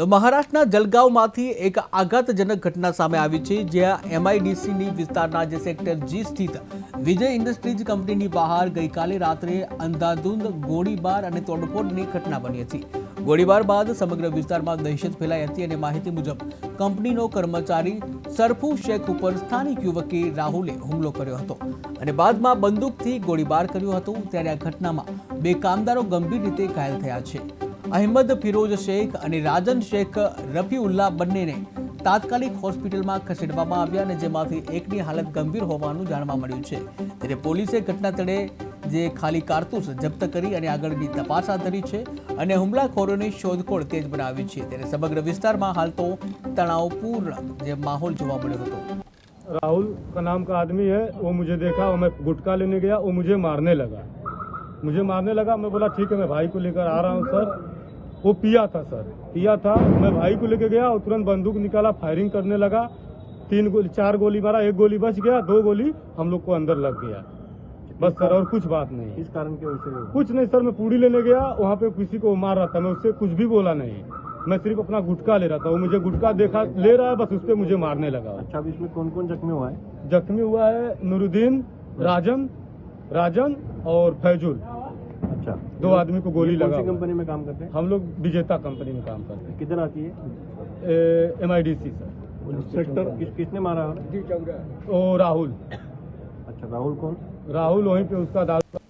તો મહારાષ્ટ્રના જલગાંવમાંથી એક આઘાતજનક ઘટના સામે આવી છે, જ્યાં એમઆઈડીસીની વિસ્તારના જે સેક્ટર જી સ્થિત વિજય ઇન્ડસ્ટ્રીઝ કંપનીની બહાર ગઈકાલે રાત્રે અંધાધૂંધ, ગોળીબાર અને તોડફોડની ઘટના બની હતી. ગોળીબાર બાદ સમગ્ર વિસ્તારમાં દહેશત ફેલાઈ હતી અને માહિતી મુજબ કંપનીનો કર્મચારી સરફુ શેખ ઉપર સ્થાનિક યુવકે રાહુલે હુમલો કર્યો હતો અને બાદમાં બંદૂકથી ગોળીબાર કર્યો હતો, ત્યારે આ ઘટનામાં બે કામદારો ગંભીર રીતે ઘાયલ થયા છે. અહેમદ ફિરોઝ શેખ અને રાજન શેખ રફીઉલ્લા બંનેને તાત્કાલિક હોસ્પિટલમાં ખસેડવામાં આવ્યા અને જેમાંથી એકની હાલત ગંભીર હોવાનું જાણવા મળ્યું છે ત્યારે પોલીસે ઘટના સ્થળે જે ખાલી કારતૂસ જપ્ત કરી અને આગળની તપાસ હાથ ધરી છે અને હુમલાખોરોની શોધખોળ તેજ બનાવી છે ત્યારે સમગ્ર વિસ્તારમાં હાલ તો તણાવપૂર્ણ જે માહોલ જોવા મળ્યો હતો राहुल का नाम का आदमी है वो मुझे देखा और मैं गुटखा लेने गया वो मुझे मारने लगा मुझे मारने लगा मैं बोला ठीक है मैं भाई को लेकर आ रहा हूँ सर वो पिया था सर। पिया था मैं भाई को लेके गया और तुरंत बंदूक निकाला फायरिंग करने लगा। तीन गोली चार गोली मारा एक गोली बच गया दो गोली हम लोग को अंदर लग गया। बस सर और कुछ बात नहीं। किस कारण की वजह से कुछ नहीं सर मैं पूड़ी लेने गया वहाँ पे किसी को मार रहा था मैं उससे कुछ भी बोला नहीं। मैं सिर्फ़ अपना गुटका ले रहा था वो मुझे गुटका देखा ले रहा है बस उस पर मुझे मारने लगा। अच्छा इसमें कौन कौन जख्मी हुआ है? जख्मी हुआ है नूरुद्दीन राजन राजन और फैजुल। अच्छा दो आदमी को गोली लगा है। कंपनी में काम करते हैं? हम लोग विजेता कंपनी में काम करते हैं। किधर आती है? M I D C sir. Sector किस किसने मारा? ओ राहुल। अच्छा राहुल कौन? राहुल वहीं पे उसका दादा।